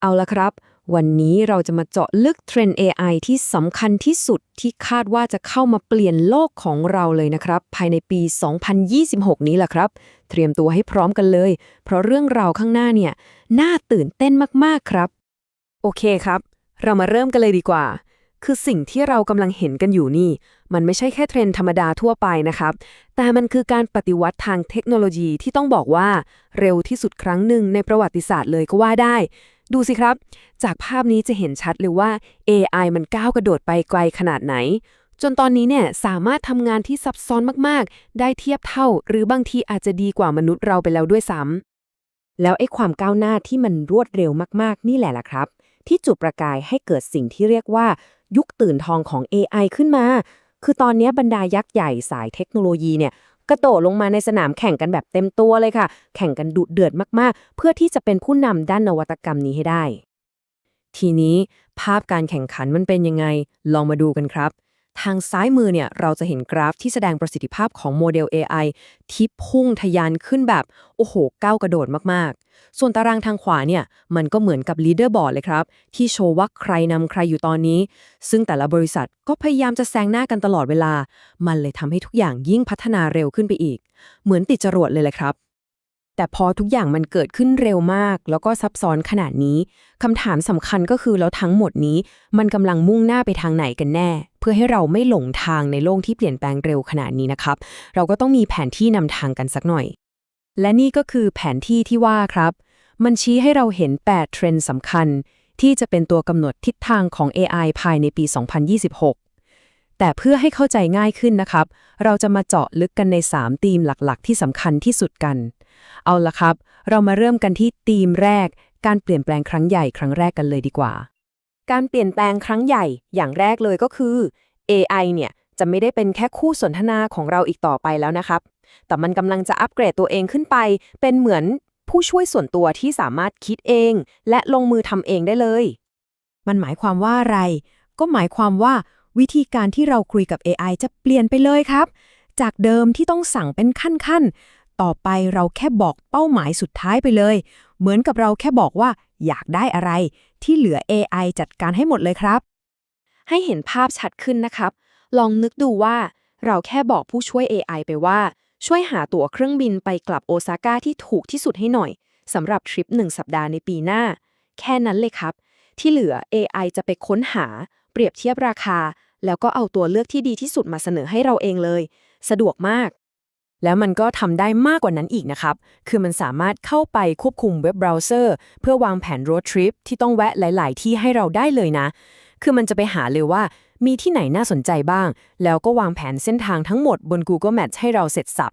เอาละครับ วันนี้เราจะมาเจาะลึกเทรนด์ AI ที่สำคัญที่สุดที่คาดว่าจะเข้ามาเปลี่ยนโลกของเราเลยนะครับ ภายในปี 2026 นี้แหละครับ เตรียมตัวให้พร้อมกันเลย เพราะเรื่องราวข้างหน้าเนี่ย น่าตื่นเต้นมากๆครับ โอเคครับ เรามาเริ่มกันเลยดีกว่า คือสิ่งที่เรากำลังเห็นกันอยู่นี่ มันไม่ใช่แค่เทรนด์ธรรมดาทั่วไปนะครับ แต่มันคือการปฏิวัติทางเทคโนโลยีที่ต้องบอกว่า เร็วที่สุดครั้งหนึ่งในประวัติศาสตร์เลยก็ว่าได้ ดูสิครับ จากภาพนี้จะเห็นชัดเลยว่า AI มันก้าวกระโดดไปไกลขนาดไหน จนตอนนี้เนี่ยสามารถทำงานที่ซับซ้อนมากๆ ได้เทียบเท่า หรือบางทีอาจจะดีกว่ามนุษย์เราไปแล้วด้วยซ้ำแล้วไอ้ความก้าวหน้าที่มันรวดเร็วมากๆ นี่แหละล่ะครับ ที่จุดประกายให้เกิดสิ่งที่เรียกว่า ยุคตื่นทองของ AI ขึ้นมา คือตอนนี้บรรดายักษ์ใหญ่สายเทคโนโลยีเนี่ย กระโดดลงมาในสนามแข่งกันแบบเต็มตัวเลยค่ะ แข่งกันดุเดือดมากๆ เพื่อที่จะเป็นผู้นำด้านนวัตกรรมนี้ให้ได้ ทีนี้ภาพการแข่งขันมันเป็นยังไง ลองมาดูกันครับ ทางซ้ายมือเนี่ยเราจะเห็นกราฟที่แสดงประสิทธิภาพของโมเดล AI ที่พุ่งทะยานขึ้นแบบ โอ้โหก้าวกระโดดมากๆ ส่วนตารางทางขวาเนี่ยมันก็เหมือนกับลีดเดอร์บอร์ดเลยครับ ที่โชว์ว่าใครนำใครอยู่ตอนนี้ ซึ่งแต่ละบริษัทก็พยายามจะแซงหน้ากันตลอดเวลา มันเลยทำให้ทุกอย่างยิ่งพัฒนาเร็วขึ้นไปอีก เหมือนติดจรวดเลยแหละครับ แต่พอทุกอย่างมันเกิดขึ้นเร็วมาก แล้วก็ซับซ้อนขนาดนี้คำถามสำคัญก็คือแล้วทั้งหมดนี้ มันกำลังมุ่งหน้าไปทางไหนกันแน่ เพื่อให้เราไม่หลงทางในโลกที่เปลี่ยนแปลงเร็วขนาดนี้นะครับ เราก็ต้องมีแผนที่นำทางกันสักหน่อย และนี่ก็คือแผนที่ที่ว่าครับ มันชี้ให้เราเห็น 8 เทรนด์สำคัญ ที่จะเป็นตัวกำหนดทิศทางของ AI ภายในปี 2026 แต่เพื่อให้เข้าใจง่ายขึ้นนะครับ เราจะมาเจาะลึกกันใน 3 ธีมหลักๆ ที่สำคัญที่สุดกัน เอาละครับ เรามาเริ่มกันที่ธีมแรก การเปลี่ยนแปลงครั้งใหญ่ครั้งแรกกันเลยดีกว่า การเปลี่ยนแปลงครั้งใหญ่อย่างแรกเลยก็คือ AI เนี่ยจะไม่ได้เป็นแค่คู่สนทนาของเราอีกต่อไปแล้วนะครับ แต่มันกำลังจะอัปเกรดตัวเองขึ้นไป เป็นเหมือนผู้ช่วยส่วนตัวที่สามารถคิดเอง และลงมือทำเองได้เลย มันหมายความว่าอะไร ก็หมายความว่า วิธีการที่เราคุยกับ AI จะเปลี่ยนไปเลยครับ จากเดิมที่ต้องสั่งเป็นขั้นๆ ต่อไปเราแค่บอกเป้าหมายสุดท้ายไปเลย เหมือนกับเราแค่บอกว่าอยากได้อะไร ที่เหลือ AI จัดการให้หมดเลยครับ ให้เห็นภาพชัดขึ้นนะครับ ลองนึกดูว่า เราแค่บอกผู้ช่วย AI ไปว่า ช่วยหาตั๋วเครื่องบินไปกลับโอซาก้าที่ถูกที่สุดให้หน่อยสำหรับทริปหนึ่งสัปดาห์ในปีหน้า แค่นั้นเลยครับ ที่เหลือ AI จะไปค้นหา เปรียบเทียบราคา แล้วก็เอาตัวเลือกที่ดีที่สุดมาเสนอให้เราเองเลย สะดวกมาก แล้วมันก็ทำได้มากกว่านั้นอีกนะครับ คือมันสามารถเข้าไปควบคุมเว็บเบราว์เซอร์ เพื่อวางแผนรถทริปที่ต้องแวะหลาย ๆ ที่ให้เราได้เลยนะ คือมันจะไปหาเลยว่ามีที่ไหนน่าสนใจบ้าง แล้วก็วางแผนเส้นทางทั้งหมดบน Google Maps ให้เราเสร็จสับ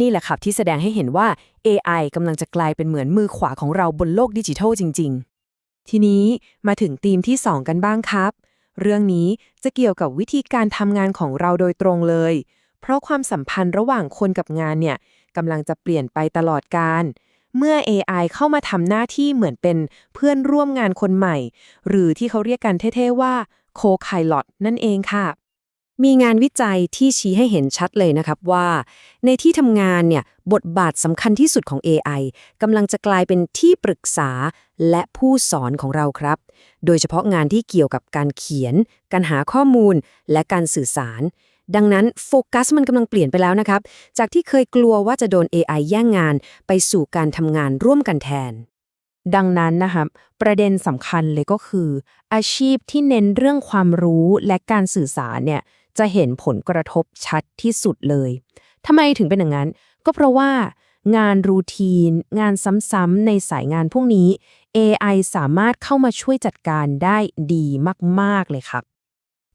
นี่แหละครับที่แสดงให้เห็นว่า AI กำลังจะกลายเป็นเหมือนมือขวาของเราบนโลกดิจิทัลจริง ๆ ทีนี้มาถึงธีมที่ 2 กันบ้างครับ เรื่องนี้จะเกี่ยวกับวิธีการทำงานของเราโดยตรงเลย เพราะความสัมพันธ์ระหว่างคนกับงานเนี่ยกำลังจะเปลี่ยนไปตลอดการ เมื่อ AI เข้ามาทำหน้าที่เหมือนเป็นเพื่อนร่วมงานคนใหม่ หรือที่เขาเรียกกันเท่ๆว่า Co-Pilot นั่นเองค่ะมีงานวิจัยที่ชี้ให้เห็นชัดเลยนะครับว่า ในที่ทำงานเนี่ยบทบาทสำคัญที่สุดของ AI กำลังจะกลายเป็นที่ปรึกษาและผู้สอนของเราครับ โดยเฉพาะงานที่เกี่ยวกับการเขียน การหาข้อมูล และการสื่อสาร ดังนั้นโฟกัสมันกำลังเปลี่ยนไปแล้วนะครับ จากที่เคยกลัวว่าจะโดน AI แย่งงาน ไปสู่การทำงานร่วมกันแทน ดังนั้นนะครับประเด็นสำคัญเลยก็คือ อาชีพที่เน้นเรื่องความรู้และการสื่อสารเนี่ยจะเห็นผลกระทบชัดที่สุดเลยทำไมถึงเป็นอย่างนั้น ก็เพราะว่างานรูทีน งานซ้ำๆในสายงานพวกนี้ AI สามารถเข้ามาช่วยจัดการได้ดีมาก ๆ เลยครับ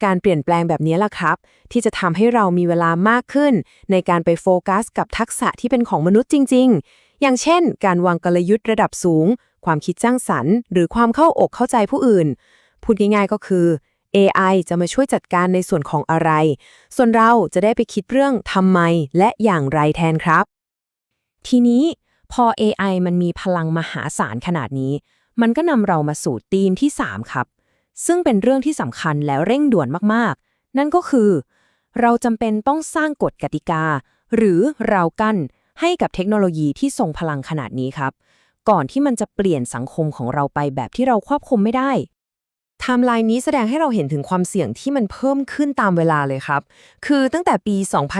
การเปลี่ยนแปลงแบบนี้ล่ะครับ ที่จะทำให้เรามีเวลามากขึ้น ในการไปโฟกัสกับทักษะที่เป็นของมนุษย์จริง ๆ อย่างเช่น การวางกลยุทธ์ระดับสูง ความคิดสร้างสรรค์ หรือความเข้าอกเข้าใจผู้อื่น พูดง่ายๆก็คือ AI จะมาช่วยจัดการในส่วนของอะไร ส่วนเราจะได้ไปคิดเรื่องทำไมและอย่างไรแทนครับ ทีนี้ พอ AI มันมีพลังมหาศาลขนาดนี้ มันก็นำเรามาสู่ธีมที่ 3 ครับ ซึ่งเป็นเรื่องที่สำคัญและเร่งด่วนมากๆ นั่นก็คือ เราจำเป็นต้องสร้างกฎกติกา หรือราวกั้นให้กับเทคโนโลยีที่ทรงพลังขนาดนี้ครับ ก่อนที่มันจะเปลี่ยนสังคมของเราไปแบบที่เราควบคุมไม่ได้ ไทม์ไลน์นี้แสดงให้เราเห็นถึงความเสี่ยงที่มันเพิ่มขึ้นตามเวลาเลยครับ คือตั้งแต่ปี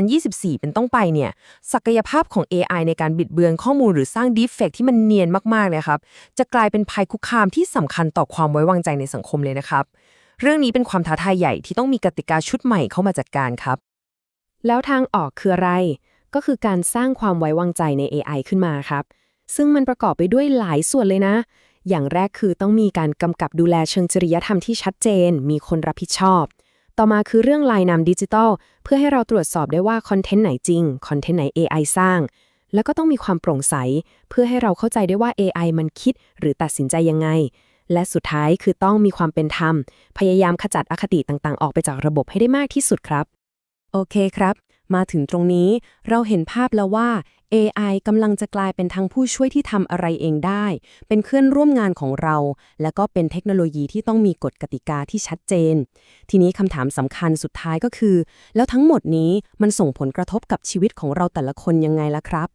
2024 เป็นต้นไปเนี่ย ศักยภาพของ AI ในการบิดเบือนข้อมูลหรือสร้าง deepfake ที่มันเนียนมากๆเลยครับ จะกลายเป็นภัยคุกคามที่สำคัญต่อความไว้วางใจในสังคมเลยนะครับ เรื่องนี้เป็นความท้าทายใหญ่ที่ต้องมีกติกาชุดใหม่เข้ามาจัดการครับ แล้วทางออกคืออะไร ก็คือการสร้างความไว้วางใจใน AI ขึ้นมาครับ ซึ่งมันประกอบไปด้วยหลายส่วนเลยนะ อย่างแรกคือต้องมีการกำกับดูแลเชิงจริยธรรมที่ชัดเจน มีคนรับผิดชอบ ต่อมาคือเรื่องลายนามดิจิทัล เพื่อให้เราตรวจสอบได้ว่าคอนเทนต์ไหนจริง คอนเทนต์ไหน AI สร้าง แล้วก็ต้องมีความโปร่งใส เพื่อให้เราเข้าใจได้ว่า AI มันคิดหรือตัดสินใจยังไง และสุดท้ายคือต้องมีความเป็นธรรม พยายามขจัดอคติต่างๆ ออกไปจากระบบให้ได้มากที่สุดครับ โอเคครับ มาถึงตรงนี้เราเห็นภาพแล้วว่า AI กำลังจะกลายเป็นทั้งผู้ช่วยที่ทำอะไรเองได้ เป็นเพื่อนร่วมงานของเรา และก็เป็นเทคโนโลยีที่ต้องมีกฎกติกาที่ชัดเจน ทีนี้คำถามสำคัญสุดท้ายก็คือ แล้วทั้งหมดนี้มันส่งผลกระทบกับชีวิตของเราแต่ละคนยังไงล่ะครับ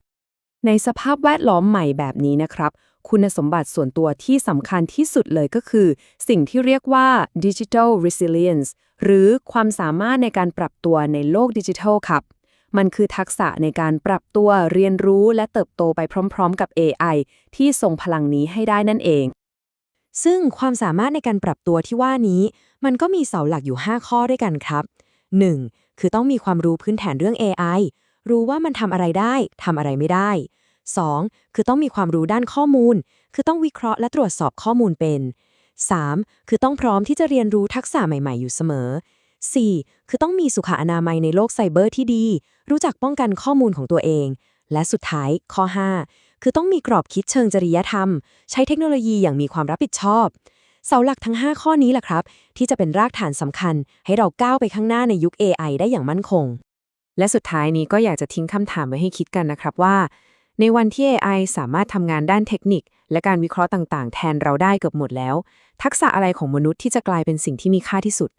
ในสภาพแวดล้อมใหม่แบบนี้นะครับ คุณสมบัติส่วนตัวที่สำคัญที่สุดเลยก็คือ สิ่งที่เรียกว่า digital resilience หรือความสามารถในการปรับตัวในโลกดิจิทัลครับ มันคือทักษะในการปรับตัวเรียนรู้และเติบโตไปพร้อม ๆ กับ AI ที่ทรงพลังนี้ให้ได้นั่นเอง ซึ่งความสามารถในการปรับตัวที่ว่านี้ มันก็มีเสาหลักอยู่ 5 ข้อด้วยกันครับ 1. คือต้องมีความรู้พื้นฐานเรื่อง AI รู้ว่ามันทำอะไรได้ทำอะไรไม่ได้ 2. คือต้องมีความรู้ด้านข้อมูล คือต้องวิเคราะห์และตรวจสอบข้อมูลเป็น 3. คือต้องพร้อมที่จะเรียนรู้ทักษะใหม่ ๆ อยู่เสมอ 4. คือต้องมีสุขอนามัยในโลกไซเบอร์ที่ดี รู้จักป้องกันข้อมูลของตัวเอง และสุดท้ายข้อ 5 คือต้องมีกรอบคิดเชิงจริยธรรม ใช้เทคโนโลยีอย่างมีความรับผิดชอบ เสาหลักทั้ง 5 ข้อนี้แหละครับ ที่จะเป็นรากฐานสำคัญ ให้เราก้าวไปข้างหน้าในยุค AI ได้อย่างมั่นคง และสุดท้ายนี้ก็อยากจะทิ้งคำถามไว้ให้คิดกันนะครับว่า ในวันที่ AI สามารถทำงานด้านเทคนิค และการวิเคราะห์ต่าง ๆ แทนเราได้เกือบหมดแล้ว ทักษะอะไรของมนุษย์ที่จะกลายเป็นสิ่งที่มีค่าที่สุด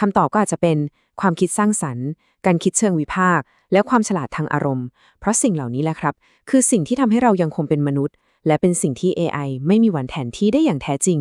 คำตอบก็อาจจะเป็นความคิดสร้างสรรค์ การคิดเชิงวิพากษ์และความฉลาดทางอารมณ์ เพราะสิ่งเหล่านี้แหละครับ คือสิ่งที่ทำให้เรายังคงเป็นมนุษย์ และเป็นสิ่งที่ AI ไม่มีวันแทนที่ได้อย่างแท้จริง